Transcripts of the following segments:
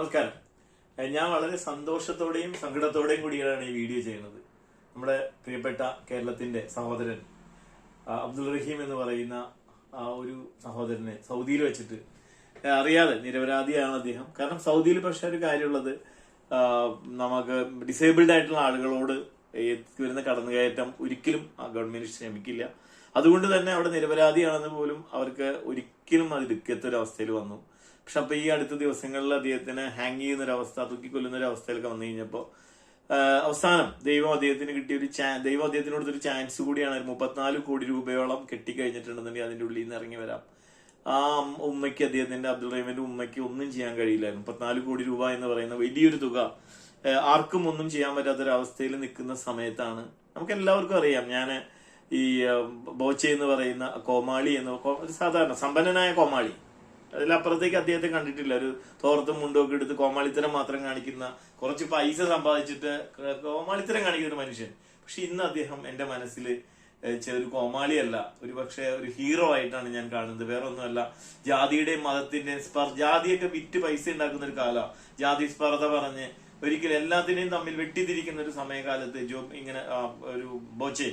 നമസ്കാരം. ഞാൻ വളരെ സന്തോഷത്തോടെയും സങ്കടത്തോടെയും കൂടിയാണ് ഈ വീഡിയോ ചെയ്യുന്നത്. നമ്മുടെ പ്രിയപ്പെട്ട കേരളത്തിന്റെ സഹോദരൻ അബ്ദുൾ റഹീം എന്ന് പറയുന്ന ആ ഒരു സഹോദരനെ സൗദിയിൽ വെച്ചിട്ട് അറിയാതെ നിരപരാധിയാണ് അദ്ദേഹം. കാരണം സൗദിയിൽ പക്ഷെ ഒരു കാര്യമുള്ളത് നമുക്ക് ഡിസേബിൾഡ് ആയിട്ടുള്ള ആളുകളോട് വരുന്ന കടന്നുകയറ്റം ഒരിക്കലും ആ ഗവൺമെന്റ് ശ്രമിക്കില്ല. അതുകൊണ്ട് തന്നെ അവിടെ നിരപരാധിയാണെന്ന് പോലും അവർക്ക് ഒരിക്കലും അത് എടുക്കാത്ത ഒരു അവസ്ഥയിൽ വന്നു. പക്ഷെ അപ്പൊ ഈ അടുത്ത ദിവസങ്ങളിൽ അദ്ദേഹത്തിന് ഹാങ് ചെയ്യുന്ന ഒരു അവസ്ഥ തൂക്കിക്കൊല്ലുന്ന ഒരു അവസ്ഥയിലൊക്കെ വന്നു കഴിഞ്ഞപ്പോ അവസാനം ദൈവം അദ്ദേഹത്തിന് കിട്ടിയ ഒരു ദൈവം അദ്ദേഹത്തിന് കൊടുത്തൊരു ചാൻസ് കൂടിയാണ് മുപ്പത്തിനാല് കോടി രൂപയോളം കെട്ടിക്കഴിഞ്ഞിട്ടുണ്ടെന്നുണ്ടെങ്കിൽ അതിന്റെ ഉള്ളിൽ നിന്ന് ഇറങ്ങി വരാം. ആ ഉമ്മയ്ക്ക് അദ്ദേഹത്തിന്റെ അബ്ദുൾ റഹീമിന്റെ ഉമ്മയ്ക്ക് ഒന്നും ചെയ്യാൻ കഴിയില്ലായിരുന്നു. മുപ്പത്തിനാല് കോടി രൂപ എന്ന് പറയുന്ന വലിയൊരു തുക ആർക്കും ഒന്നും ചെയ്യാൻ പറ്റാത്തൊരവസ്ഥയിൽ നിൽക്കുന്ന സമയത്താണ് നമുക്ക് എല്ലാവർക്കും അറിയാം. ഞാൻ ഈ ബോച്ചെ എന്ന് പറയുന്ന കോമാളി എന്ന് സാധാരണ സമ്പന്നനായ കോമാളി. അതിലപ്പുറത്തേക്ക് അദ്ദേഹത്തെ കണ്ടിട്ടില്ല. ഒരു തോർത്തും മുണ്ടും ഒക്കെ എടുത്ത് കോമാളിത്തരം മാത്രം കാണിക്കുന്ന കുറച്ച് പൈസ സമ്പാദിച്ചിട്ട് കോമാളിത്തരം കാണിക്കുന്ന ഒരു മനുഷ്യൻ. പക്ഷെ ഇന്ന് അദ്ദേഹം എന്റെ മനസ്സിൽ ഒരു കോമാളിയല്ല. ഒരു പക്ഷെ ഒരു ഹീറോ ആയിട്ടാണ് ഞാൻ കാണുന്നത്. വേറെ ഒന്നുമല്ല ജാതിയുടെയും മതത്തിന്റെയും സ്പർ ജാതിയൊക്കെ വിറ്റ് പൈസ ഉണ്ടാക്കുന്ന ഒരു കാല. ജാതി സ്പർദ്ധ പറഞ്ഞ് ഒരിക്കലും എല്ലാത്തിനെയും തമ്മിൽ വെട്ടിത്തിരിക്കുന്ന ഒരു സമയകാലത്ത് ജോ ഇങ്ങനെ ഒരു ബോച്ചെ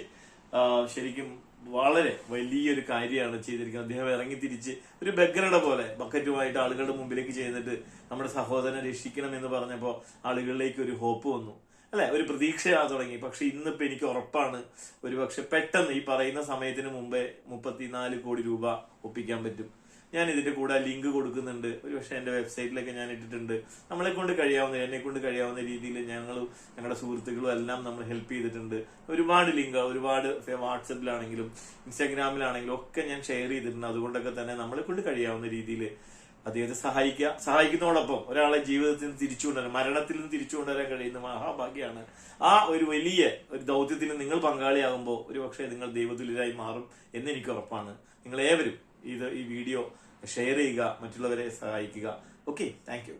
ശരിക്കും വളരെ വലിയൊരു കാര്യമാണ് ചെയ്തിരിക്കുന്നത്. അദ്ദേഹം ഇറങ്ങി തിരിച്ച് ഒരു ബഗ്ഗറുടെ പോലെ ബക്കറ്റുമായിട്ട് ആളുകളുടെ മുമ്പിലേക്ക് ചെയ്യുന്നിട്ട് നമ്മുടെ സഹോദരനെ രക്ഷിക്കണം എന്ന് പറഞ്ഞപ്പോൾ ആളുകളിലേക്ക് ഒരു ഹോപ്പ് വന്നു. അല്ലെ? ഒരു പ്രതീക്ഷയാ തുടങ്ങി. പക്ഷെ ഇന്നിപ്പോ എനിക്ക് ഉറപ്പാണ് ഒരു പക്ഷെ പെട്ടെന്ന് ഈ പറയുന്ന സമയത്തിന് മുമ്പേ മുപ്പത്തിനാല് കോടി രൂപ ഒപ്പിക്കാൻ പറ്റും. ഞാൻ ഇതിന്റെ കൂടെ ലിങ്ക് കൊടുക്കുന്നുണ്ട്. ഒരു പക്ഷെ എന്റെ വെബ്സൈറ്റിലൊക്കെ ഞാൻ ഇട്ടിട്ടുണ്ട് നമ്മളെ കൊണ്ട് കഴിയാവുന്ന എന്നെ കൊണ്ട് കഴിയാവുന്ന രീതിയിൽ ഞങ്ങളും ഞങ്ങളുടെ സുഹൃത്തുക്കളും എല്ലാം നമ്മൾ ഹെൽപ്പ് ചെയ്തിട്ടുണ്ട്. ഒരുപാട് ലിങ്ക് ഒരുപാട് വാട്സപ്പിലാണെങ്കിലും ഇൻസ്റ്റാഗ്രാമിലാണെങ്കിലും ഒക്കെ ഞാൻ ഷെയർ ചെയ്തിട്ടുണ്ട്. അതുകൊണ്ടൊക്കെ തന്നെ നമ്മളെ കൊണ്ട് കഴിയാവുന്ന രീതിയിൽ അദ്ദേഹത്തെ സഹായിക്കുക സഹായിക്കുന്നതോടൊപ്പം ഒരാളെ ജീവിതത്തിൽ നിന്ന് തിരിച്ചു കൊണ്ടുവരാൻ മരണത്തിൽ നിന്ന് തിരിച്ചു കൊണ്ടുവരാൻ കഴിയുന്ന മഹാഭാഗ്യമാണ് ആ ഒരു വലിയ ഒരു ദൗത്യത്തിൽ നിങ്ങൾ പങ്കാളിയാകുമ്പോൾ ഒരു പക്ഷേ നിങ്ങൾ ദൈവതുല്യരായി മാറും എന്ന് എനിക്ക് ഉറപ്പാണ്. നിങ്ങൾ ഏവരും ഇത് ഈ വീഡിയോ ഷെയർ ചെയ്യുക മറ്റുള്ളവരെ സഹായിക്കുക. Okay thank